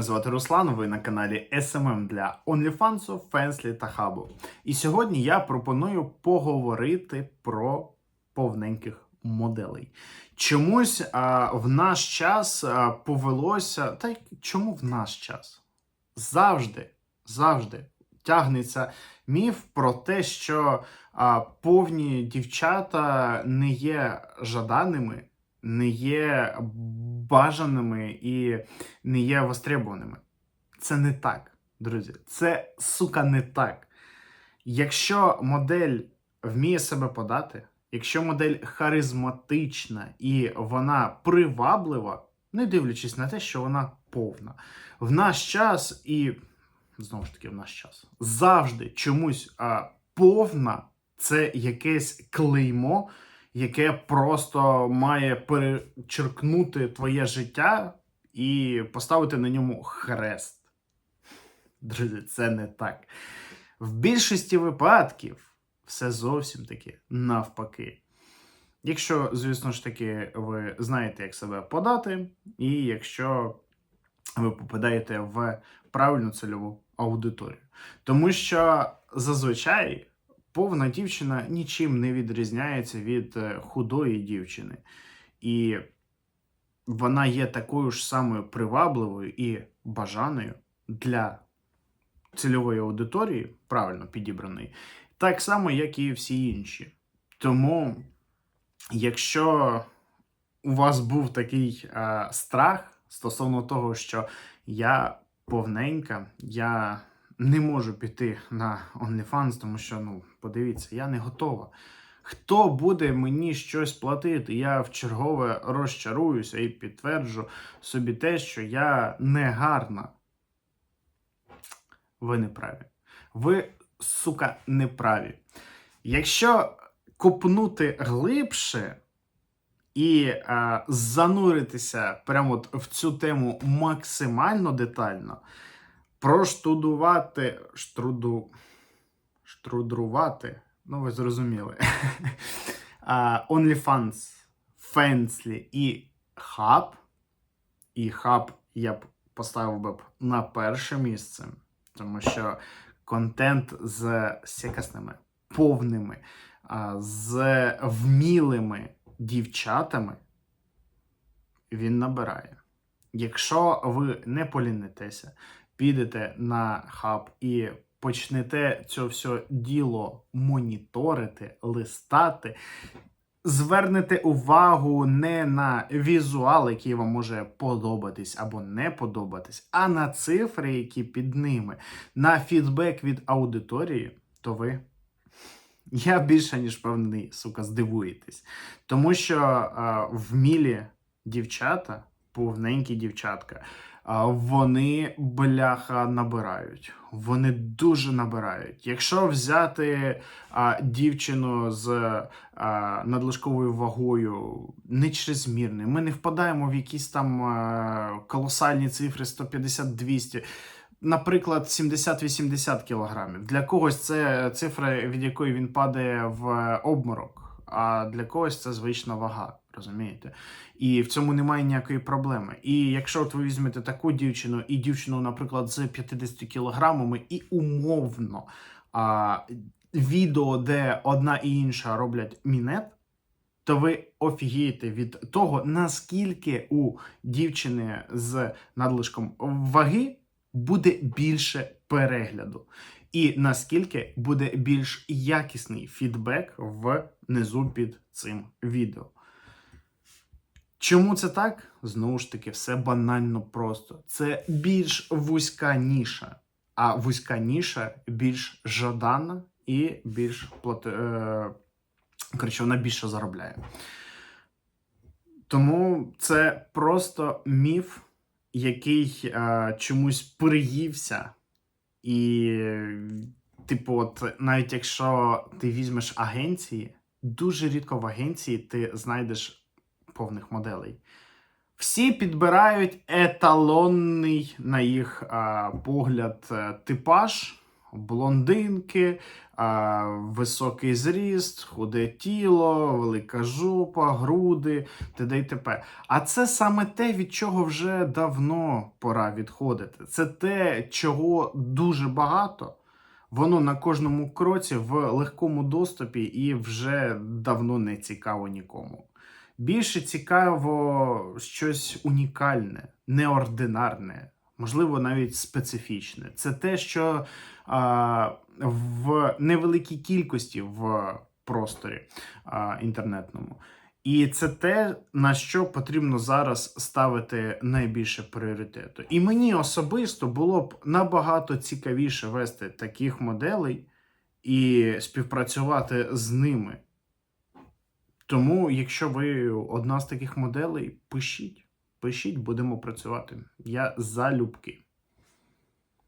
Мене звати Руслан. Ви на каналі SMM для OnlyFans, Фенслі та Хабу. І сьогодні я пропоную поговорити про повненьких моделей. Чомусь а, в наш час а, повелося. Та й чому в наш час? Завжди, завжди тягнеться міф про те, що а, повні дівчата не є жаданими, не є бажаними і не є востребованими. Це не так, друзі. Це сука не так. Якщо модель вміє себе подати, якщо модель харизматична і вона приваблива, не дивлячись на те, що вона повна, в наш час і знову ж таки в наш час завжди чомусь а, повна це якесь клеймо, яке просто має перечеркнути твоє життя і поставити на ньому хрест. Друзі, це не так. В більшості випадків все зовсім таки навпаки. Якщо, звісно ж таки, ви знаєте, як себе подати, і якщо ви попадаєте в правильну цільову аудиторію. Тому що зазвичай повна дівчина нічим не відрізняється від е, худої дівчини. І вона є такою ж самою привабливою і бажаною для цільової аудиторії, правильно підібраної, так само, як і всі інші. Тому, якщо у вас був такий е, страх стосовно того, що я повненька, я не можу піти на OnlyFans, тому що, ну, подивіться, я не готова. Хто буде мені щось платити? Я в чергове розчаруюся і підтверджу собі те, що я не гарна. Ви не праві. Ви, сука, не праві. Якщо копнути глибше і е, зануритися прямо от в цю тему максимально детально, проштудувати, штруду, штрудрувати, ну ви зрозуміли. OnlyFans, Fansly і Hub. І Hub я б поставив би на перше місце, тому що контент з сікасними, повними, з вмілими дівчатами він набирає. Якщо ви не полінитеся, підете на хаб і почнете це все діло моніторити, листати, звернете увагу не на візуал, який вам може подобатись або не подобатись, а на цифри, які під ними, на фідбек від аудиторії, то ви. Я більше ніж певний, сука, здивуєтесь. Тому що а, вмілі дівчата, повненькі дівчатка, вони бляха набирають. Вони дуже набирають. Якщо взяти а, дівчину з а, надлишковою вагою нечрезмірною, ми не впадаємо в якісь там а, колосальні цифри 150-200. Наприклад, 70-80 кілограмів. Для когось це цифра, від якої він падає в обморок, а для когось це звична вага. Розумієте? І в цьому немає ніякої проблеми. І якщо от ви візьмете таку дівчину і дівчину, наприклад, з 50 кілограмами, і умовно а, відео, де одна і інша роблять мінет, то ви офігієте від того, наскільки у дівчини з надлишком ваги буде більше перегляду, і наскільки буде більш якісний фідбек внизу під цим відео. Чому це так? Знову ж таки, все банально просто. Це більш вузька ніша, а вузька ніша більш жадана і більш плати... е... коротше, вона більше заробляє. Тому це просто міф, який е... чомусь приївся. І, типу, от навіть якщо ти візьмеш агенції, дуже рідко в агенції ти знайдеш повних моделей. Всі підбирають еталонний, на їх а, погляд, е, типаж. блондинки, а, високий зріст, худе тіло, велика жопа, груди, т.д. і т.п. А це саме те, від чого вже давно пора відходити. Це те, чого дуже багато. Воно на кожному кроці в легкому доступі і вже давно не цікаво нікому. Більше цікаво щось унікальне, неординарне, можливо, навіть специфічне. Це те, що а, в невеликій кількості в просторі а, інтернетному. І це те, на що потрібно зараз ставити найбільше пріоритету. І мені особисто було б набагато цікавіше вести таких моделей і співпрацювати з ними. Тому, якщо ви одна з таких моделей, пишіть, пишіть, будемо працювати. Я залюбки.